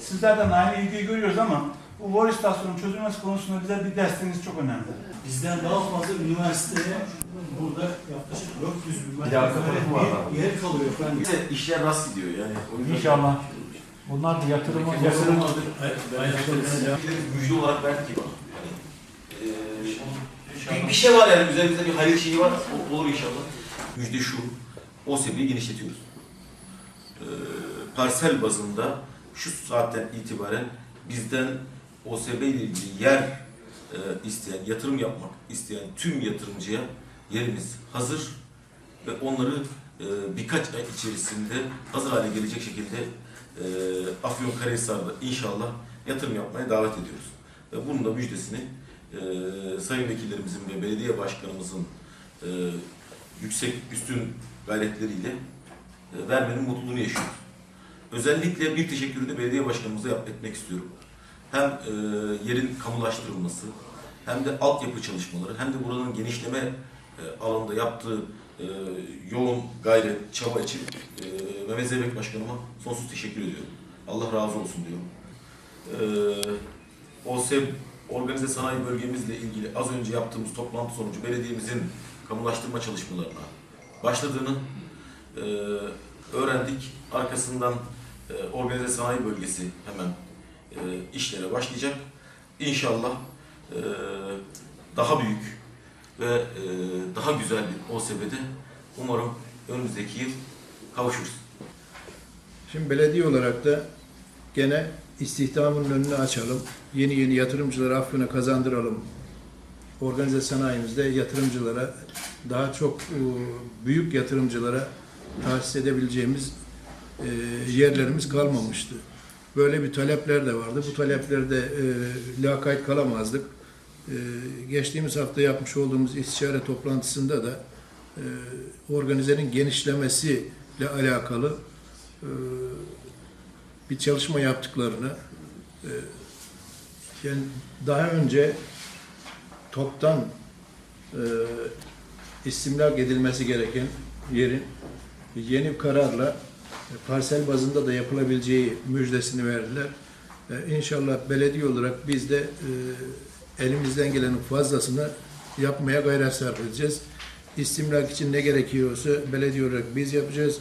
Sizlerden aynı ilgiyi görüyoruz ama bu var istasyonun çözülmesi konusunda bize bir desteğiniz çok önemli. Bizden daha fazla üniversiteye burada yaklaşık 400 bin Bir var bir yer kalıyor efendim. Bir de işler rast gidiyor yani. O İnşallah. Bunlar da yatırımı, yatırım Fikirlerimiz müjde olarak verdik gibi. Yani, eee, bir, bir şey var yani üzerimizde bir hayır şeyi var. O, olur inşallah. Müjde şu. OSB'yi genişletiyoruz. Eee parsel bazında şu saatten itibaren bizden OSB ile ilgili yer eee, isteyen, yatırım yapmak isteyen tüm yatırımcıya yerimiz hazır ve onları eee, birkaç ay içerisinde hazır hale gelecek şekilde eee Afyonkarahisar'da inşallah yatırım yapmaya davet ediyoruz. Ve bunun da müjdesini eee, sayın vekillerimizin ve belediye başkanımızın eee, yüksek üstün gayretleriyle eee, vermenin mutluluğunu yaşıyoruz. Özellikle bir teşekkürü de belediye başkanımıza yap, etmek istiyorum. Hem eee, yerin kamulaştırılması, hem de altyapı çalışmaları, hem de buranın genişleme eee, alanında yaptığı eee, yoğun gayret, çaba için eee Mehmet Zeybek Başkanıma sonsuz teşekkür ediyorum. Allah razı olsun diyorum. Eee OSEB organize sanayi bölgemizle ilgili az önce yaptığımız toplantı sonucu belediyemizin kamulaştırma çalışmalarına başladığını eee, öğrendik. Arkasından eee, organize sanayi bölgesi hemen eee, işlere başlayacak. İnşallah eee, daha büyük ve eee, daha güzel bir OSB'de umarım önümüzdeki yıl kavuşuruz. Şimdi belediye olarak da gene istihdamın önünü açalım. Yeni yeni yatırımcıları Afyon'a kazandıralım. Organize sanayimizde yatırımcılara daha çok e, büyük yatırımcılara tahsis edebileceğimiz e, yerlerimiz kalmamıştı. Böyle bir talepler de vardı. Bu taleplerde e, lakayt kalamazdık. E, geçtiğimiz hafta yapmış olduğumuz istişare toplantısında da e, organizenin genişlemesiyle alakalı e, bir çalışma yaptıklarını e, yani daha önce toptan e, istimlak edilmesi gereken yerin yeni kararla e, parsel bazında da yapılabileceği müjdesini verdiler. E, İnşallah belediye olarak biz de e, elimizden gelenin fazlasını yapmaya gayret sarf edeceğiz. İstimlak için ne gerekiyorsa belediye olarak biz yapacağız.